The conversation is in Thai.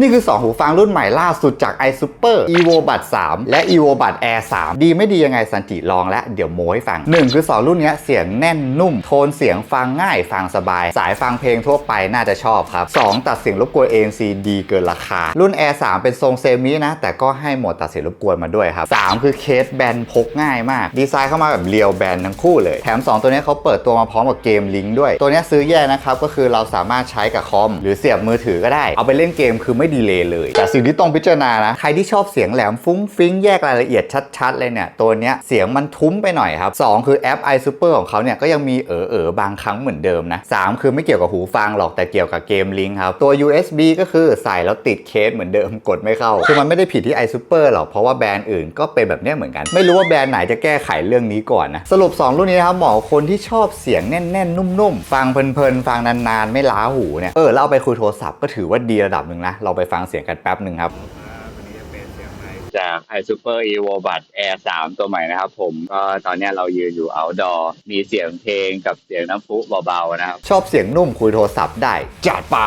นี่คือ 2 หูฟังรุ่นใหม่ล่าสุดจาก iSuper Evo b u d 3 และ Evo b u d Air 3 ดีไม่ดียังไงสันจิลองและเดี๋ยวโม้ให้ฟัง 1 คือ 2 รุ่นนี้เสียงแน่นนุ่ม โทนเสียงฟังง่ายฟังสบาย สายฟังเพลงทั่วไปน่าจะชอบครับ 2 ตัดเสียงรบกวน ANC ดีเกินราคา รุ่น Air 3 เป็นทรงเซมินะ แต่ก็ให้โหมดตัดเสียงรบกวนมาด้วยครับ 3 คือเคสแบนพกง่ายมาก ดีไซน์เข้ามาแบบเรียวแบนทั้งคู่เลย แถม 2 ตัวนี้เขาเปิดตัวมาพร้อมกับเกมลิงก์ด้วย ตัวนี้ซื้อแยกนะครับก็คือเราสามารถใช้กับคอมหรือเสียบมือถือก็ได้เอาไปเล่นเกมคือไม่ดีเลยเลย แต่สิ่งที่ต้องพิจารณานะ ใครที่ชอบเสียงแหลมฟุ้งฟิ้งแยกรายละเอียดชัดๆ เลยเนี่ย ตัวเนี้ยเสียงมันทุ้มไปหน่อยครับ 2 คือแอป iSuper ของเขาเนี่ยก็ยังมีเออเออบางครั้งเหมือนเดิมนะ3คือไม่เกี่ยวกับหูฟังหรอกแต่เกี่ยวกับเกมลิงครับตัว USB ก็คือใส่แล้วติดเคสเหมือนเดิมกดไม่เข้าคือมันไม่ได้ผิดที่ iSuper หรอกเพราะว่าแบรนด์อื่นก็เป็นแบบนี้เหมือนกัน ไม่รู้ว่าแบรนด์ไหนจะแก้ไขเรื่องนี้ก่อนนะสรุป 2 รุ่นนี้นะครับเหมาะคนที่ชอบเสียงแน่นๆ นุ่มๆ ฟังเพลินๆ ฟังนานๆ ไม่ล้าหูเนี่ย เออเอาไปคุยโทรศัพท์ก็ถือว่าดีระดับหนึ่งนะ เราไปฟังเสียงกันแป๊บหนึ่งครับจาก i Super Evo Buds Air 3ตัวใหม่นะครับผมก็ตอนเนี้ยเรายืนอยู่ outdoor มีเสียงเพลงกับเสียงน้ำพุเบาๆนะครับ ชอบเสียงนุ่มคุยโทรศัพท์ได้จัดไป